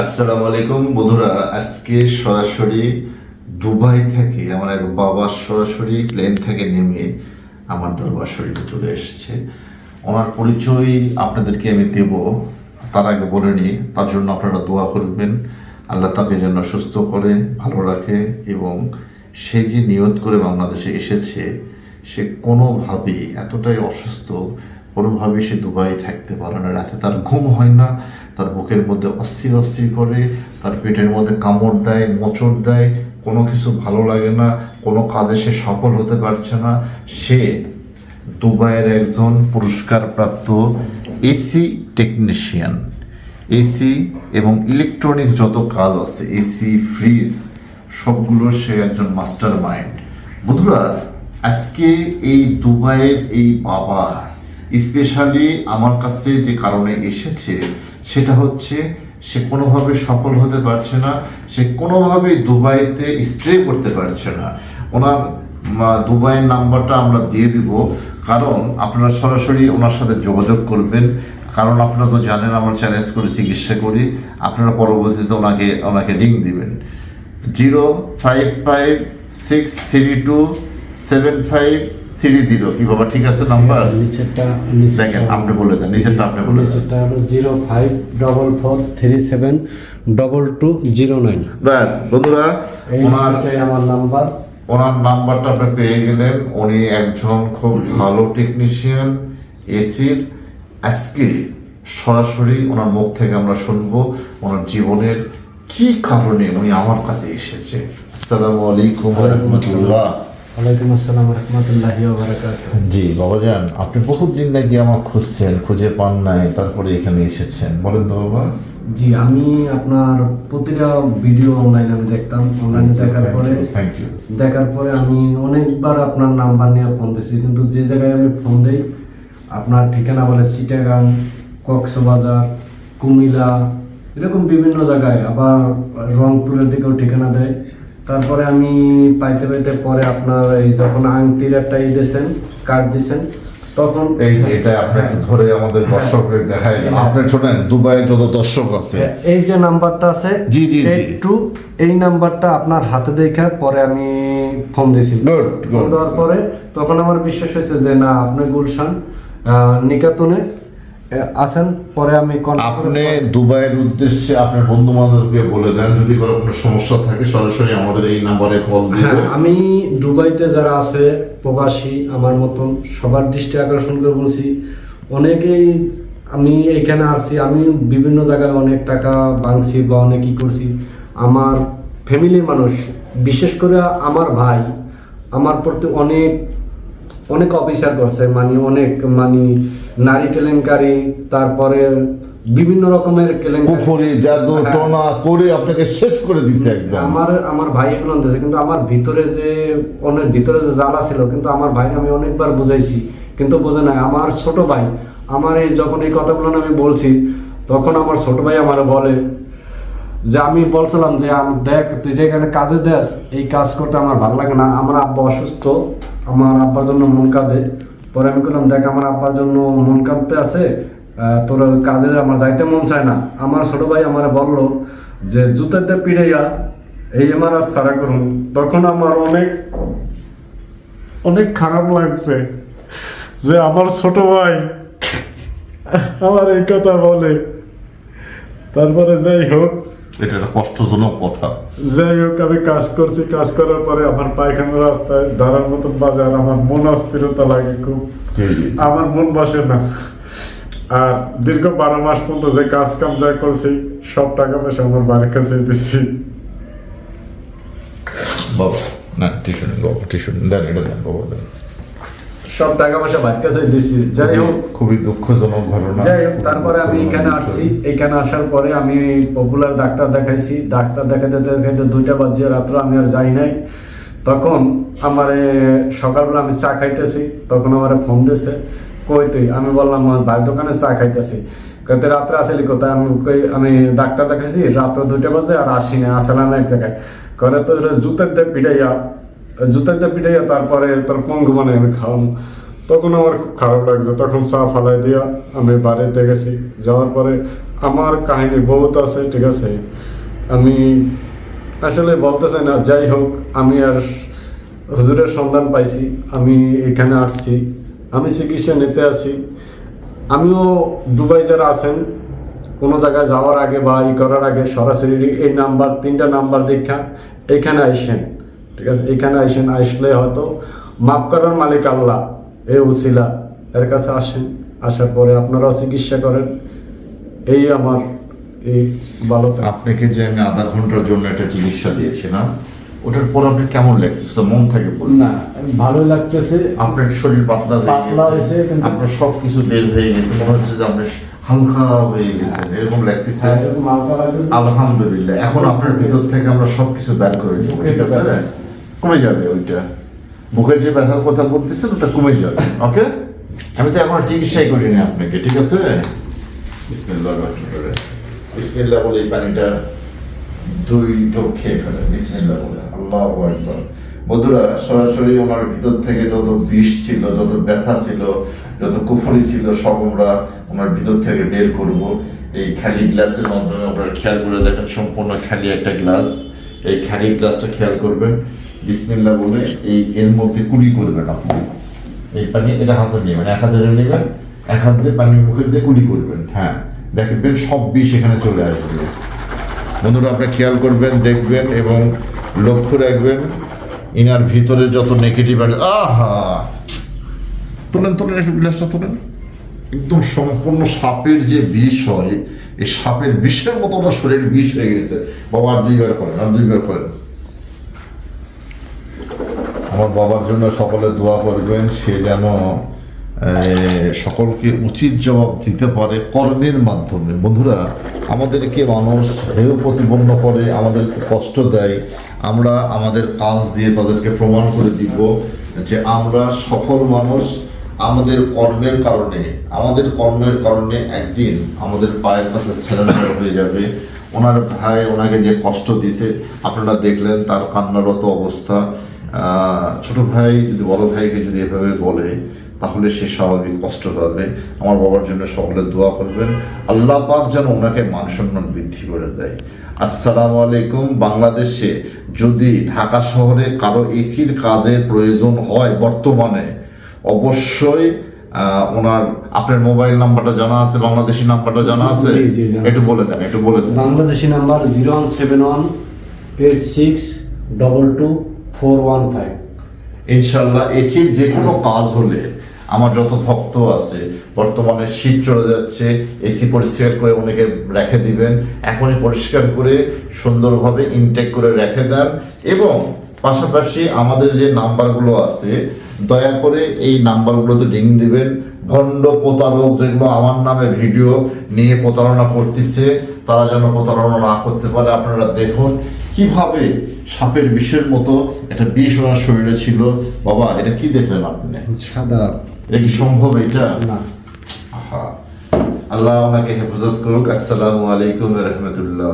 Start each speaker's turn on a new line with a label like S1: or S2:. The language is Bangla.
S1: আসসালামু আলাইকুম বন্ধুরা, আজকে সরাসরি দুবাই থেকে, আমার এক বাবা সরাসরি প্লেন থেকে নেমে আমার দরবার শরীফে চলে এসেছে। ওনার পরিচয় আপনাদেরকে আমি দেব, তার আগে বলে নিই, তার জন্য আপনারা দোয়া করবেন। আল্লাহ তাকে যেন সুস্থ করে, ভালো রাখে এবং সে যে নিয়ত করে বাংলাদেশে এসেছে, সে কোনোভাবেই এতটাই অসুস্থ, কোনোভাবেই সে দুবাই থাকতে পারে না। রাতে তার ঘুম হয় না তার বুকের মধ্যে অস্থির অস্থির করে, তার পেটের মধ্যে কামড় দেয়, মোচড় দেয়, কোনো কিছু ভালো লাগে না, কোনো কাজে সে সফল হতে পারছে না। সে দুবাইয়ের একজন পুরস্কারপ্রাপ্ত এসি টেকনিশিয়ান। এসি এবং ইলেকট্রনিক যত কাজ আছে, এসি, ফ্রিজ, সবগুলো সে একজন মাস্টার মাইন্ড বন্ধুরা, আজকে এই দুবাইয়ের এই বাবা, স্পেশালি আমার কাছে যে কারণে এসেছে সেটা হচ্ছে সে কোনোভাবে সফল হতে পারছে না, সে কোনোভাবেই দুবাইতে স্টে করতে পারছে না। ওনার দুবাইয়ের নাম্বারটা আমরা দিয়ে দিব, কারণ আপনারা সরাসরি ওনার সাথে যোগাযোগ করবেন। কারণ আপনারা তো জানেন, আমরা চ্যালেঞ্জ করে চিকিৎসা করি, আপনারা পরবর্তীতে ওনাকে ওনাকে রিং দিবেন। Zero five five six three two seven five three zero. কি বাবা ঠিক আছে নাম্বার?
S2: নিচেরটা
S1: দেখেন আপনি বলে দেন নিচেরটা আপনি বলে
S2: নিচেরটা হলো zero five double four three seven double two zero nine.
S1: ব্যাস বন্ধুরা ওনার
S2: আমার নাম্বার।
S1: ওনার নাম্বারটা আপনি পেয়ে গেলেন। উনি একজন খুব ভালো টেকনিশিয়ান এসির আজকে সরাসরি ওনার মুখ থেকে আমরা শুনব ওনার জীবনের কি কারণে উনি আমার কাছে এসেছে। আসসালামু আলাইকুম রহমতুল্লাহ।
S2: ওয়ালাইকুম আসসালাম রহমতুল্লাহি
S1: জি বাবাজান আপনি বহুত দিন নাকি আমার খুঁজছেন খুঁজে পান নাই তারপরে এখানে এসেছেন। বলেন তো বাবা।
S2: জি আমি আপনার প্রতিটা ভিডিও অনলাইনে আমি দেখতাম অনলাইনে দেখার পরে দেখার পরে আমি অনেকবার আপনার নাম্বার নিয়ে ফোন দিয়েছি কিন্তু যে জায়গায় আমি ফোন দিই আপনার ঠিকানা বলে চিটাগাং কক্সবাজার কুমিল্লা এরকম বিভিন্ন জায়গায় আবার রংপুরের দিকেও ঠিকানা দেয়। তারপরে আমি পাইতে পাইতে পরে আপনার এই যখন আংটির একটা ই দিয়েছেন কার্ড দিয়েছেন তখন
S1: এই এটা আপনি একটু ধরে আমাদের দর্শকদের দেখাই। আপনি শোনেন দুবাইয়ে যত দর্শক আছে।
S2: এই যে নাম্বারটা আছে
S1: জি, জি, জি।
S2: একটু এই নাম্বারটা আপনার হাতে দেখে পরে আমি ফোন দিয়েছি. ফোন দেওয়ার পরে তখন আমার বিশ্বাস হয়েছে যে না আপনি গুলশান নিকাতনে আছেন পরে আমি
S1: আপনি দুবাইয়ের উদ্দেশ্যে আপনার বন্ধু বান্ধবকে বলে দেন যদি কোনো সমস্যা থাকে সরাসরি আমাদের এই নাম্বারে কল দিবে।
S2: হ্যাঁ আমি দুবাইতে যারা আছে প্রবাসী আমার মতন সবার দৃষ্টি আকর্ষণ করে বলছি অনেকেই আমি এখানে আসছি আমি বিভিন্ন জায়গায় অনেক টাকা ভাঙছি বা অনেক ই করছি। আমার ফ্যামিলির মানুষ বিশেষ করে আমার ভাই আমার প্রতি অনেক অনেক অফিসার করছে মানে অনেক মানে নারী কেলেঙ্কারি তারপরে বিভিন্ন রকমের কেলেঙ্কারি।
S1: জাদু
S2: হ্যাঁ।
S1: টোনা করে আপনাকে শেষ করে দিছে একদম।
S2: আমার আমার ভাই এগুলো আনতেছে কিন্তু আমার ভিতরে যে অনেক ভিতরে যে জ্বালা ছিল কিন্তু আমার ভাই আমি অনেকবার বুঝাইছি কিন্তু বোঝে না আমার ছোট ভাই আমার এই যখন এই কথাগুলো আমি বলছি তখন আমার ছোট ভাই আমার বলে যে আমি বলছিলাম যে দেখ তুই যে এখানে কাজে দেস এই কাজ করতে আমার ভালো লাগে না। আমার আব্বা অসুস্থ আমার আব্বার জন্য মন কাঁদে। পরে আমি বললাম দেখ, আমার আব্বার জন্য মন কাঁদতে আছে তোর কাজে আমার যাইতে মন চায় না। আমার ছোট ভাই আমার বলল যে জুতাতে পিড়াইয়া, এই আমার আজ সারা করুন। তখন আমার অনেক অনেক খারাপ লাগছে যে আমার ছোট ভাই আমার এই কথা বলে। তারপরে যাই হোক
S1: এটা একটা কষ্টজনক কথা।
S2: যাই হোক আমি কাজ করছি কাজ করার পরে আমার পায়খানা রাস্তায় দাঁড়ার মতন বাজার আমার মন অস্থিরতা লাগে খুব। আমার মন বসে না। আর দীর্ঘ বারো মাস পর্যন্ত যে কাজ কাম যা করছি সব টাকা পয়সা আমার বাড়ির কাছে দিচ্ছি
S1: বাবা না নেন বাবা টিস্যু দেন এটা দেন বাবা দেন।
S2: সব টাকা পয়সা বাড়ির কাছে দিচ্ছি যাই হোক।
S1: খুবই দুঃখজনক ঘটনা।
S2: যাই হোক তারপরে আমি এখানে আসছি। এখানে আসার পরে আমি পপুলার ডাক্তার দেখাইছি। ডাক্তার দেখাতে দেখাইতে দুইটা বাজে রাত্র আমি আর যাই নাই। তখন আমার সকালবেলা আমি চা খাইতেছি। তখন আমার ফোন দিয়েছে কই তুই? আমি বললাম আমার ভাই দোকানে চা খাইতেছি। কতে রাত্রে আসলি কোথায়? আমি কই আমি ডাক্তার দেখাইছি রাত্র দুইটা বাজে আর আসি না আসলাম এক জায়গায়। করে তো জুতের দিয়ে পিটাইয়া দিয়ে পিটাইয়া তারপরে তার পঙ্গু মানে আমি খাওয়াম। তখন আমার খুব খারাপ লাগছে, তখন চা ফালাই দিয়া আমি বাড়িতে গেছি। যাওয়ার পরে আমার কাহিনী বহুত আছে, ঠিক আছে। আমি আসলে বলতে চাই না, যাই হোক, আমি আর হুজুরের সন্ধান পাইছি, আমি এখানে আসছি। আমি চিকিৎসা নিতে আসি আমিও দুবাই যারা আছেন, কোনো জায়গায় যাওয়ার আগে বা ই করার আগে সরাসরি এই নাম্বার, তিনটা নাম্বার দেখা এইখানে আইসেন। ঠিক আছে? এইখানে আইসেন আসলে হয়তো মাফ করার মালিক আল্লাহ এ উসিলা। এর কাছে আসেন আসার পরে আপনারাও চিকিৎসা করেন। এই আমার এই ভালো
S1: আপনাকে যে আমি আধা ঘণ্টার জন্য একটা চিকিৎসা দিয়েছি না? ওটার পর আপনি কেমন লাগতেছে? মন থেকে বলুন।
S2: না ভালোই লাগতেছে।
S1: আপনার শরীর পাতলা হয়ে
S2: পাতলা হয়েছে,
S1: গেছে আপনার সব কিছু বের হয়ে গেছে। মনে হচ্ছে যে আপনি হালকা হয়ে গেছেন। এরকম লাগতেছে?
S2: হ্যাঁ, হালকা
S1: আলহামদুলিল্লাহ। এখন আপনার ভিতর থেকে আমরা সবকিছু বের করে নিব ঠিক আছে। কমে যাবে ওইটা। মুখের যে ব্যথার কথা বলতেছেন, ওটা কমে যাবে, ওকে? আমি তো এখন চিকিৎসাই করিনি আপনাকে, ঠিক আছে? বিসমিল্লাহ রহমান রহিম। বলে এই পানিটা দুই ঢোক খেয়ে ফেলেন বিসমিল্লাহ বলে। আল্লাহ আকবার। বন্ধুরা, সরাসরি ওনার ভিতর থেকে যত বিষ ছিল, যত ব্যথা ছিল, যত কুফরি ছিল, সব আমরা ওনার ভিতর থেকে বের করব। এই খালি গ্লাসের মাধ্যমে আপনারা খেয়াল করে দেখেন, সম্পূর্ণ খালি একটা গ্লাস। এই খালি গ্লাসটা খেয়াল করবেন। বিসমিল্লাহ বলে এই এর মধ্যে কুড়ি করবেন আপনি। এই পানি, এটা হাতে মানে এক হাতে নেবেন, এক হাত দিয়ে পানি মুখে দিয়ে কুড়ি করবেন হ্যাঁ। দেখবেন সব বিষ এখানে চলে আসবে। বন্ধুরা, আপনারা খেয়াল করবেন, দেখবেন এবং লক্ষ্য রাখবেন, ইনার ভিতরে যত নেগেটিভ আহা! তোলেন তোলেন, একটু গ্লাসটা তোলেন। একদম সম্পূর্ণ সাপের যে বিষ হয়, এই সাপের বিষের মতো ওনার শরীর বিষ হয়ে গেছে। বাবা, আর দুইবার করেন, আর দুইবার করেন। আমার বাবার জন্য সকলে দোয়া করবেন, সে যেন সকলকে উচিত জবাব দিতে পারে কর্মের মাধ্যমে। বন্ধুরা, আমাদেরকে মানুষ হেয় প্রতিপন্ন করে, আমাদেরকে কষ্ট দেয়। আমরা আমাদের কাজ দিয়ে তাদেরকে প্রমাণ করে দিব যে আমরা সফল মানুষ আমাদের কর্মের কারণে। আমাদের কর্মের কারণে একদিন আমাদের পায়ের কাছে স্যালেন্ডার হয়ে যাবে। ওনার ভাই ওনাকে যে কষ্ট দিয়েছে, আপনারা দেখলেন তার কান্নারত অবস্থা। ছোট ভাই যদি বড় ভাইকে যদি এভাবে বলে তাহলে সে স্বাভাবিক কষ্ট পাবে। আমার বাবার জন্য সকলে দোয়া করবেন। আল্লাহ পাক যেন ওনাকে মান সম্মান বৃদ্ধি করে দেয়। আসসালামু আলাইকুম বাংলাদেশে। যদি ঢাকা শহরে কারও এসির কাজের প্রয়োজন হয় বর্তমানে অবশ্যই ওনার আপনার মোবাইল নাম্বারটা জানা আছে বাংলাদেশি নাম্বারটা জানা আছে। একটু বলে দেন একটু বলে দেন।
S2: Bangladeshi number zero one seven one eight six double two four one five.
S1: ইনশাল্লাহ এসির যে কোনো কাজ হলে আমার যত ভক্ত আছে, বর্তমানে শীত চলে যাচ্ছে, এসি পরিষ্কার করে অনেকে রেখে দিবেন। এখনই পরিষ্কার করে সুন্দরভাবে ইনটেক করে রেখে দেন এবং পাশাপাশি আমাদের যে নাম্বারগুলো আছে, দয়া করে এই নাম্বারগুলোতে রিং দিবেন। ভণ্ড প্রতারক যেগুলো আমার নামে ভিডিও নিয়ে প্রতারণা করতেছে তারা যেন প্রতারণা না করতে পারে। আপনারা দেখুন কীভাবে সাপের বিষের মতো একটা বিষ ওনার শরীরে ছিল। বাবা এটা কি দেখলেন আপনি?
S2: সাদা।
S1: এটা কি সম্ভব এটা?
S2: না।
S1: আল্লাহ আমাকে হেফাজত করুক। আসসালামু আলাইকুম রহমতুল্লাহ।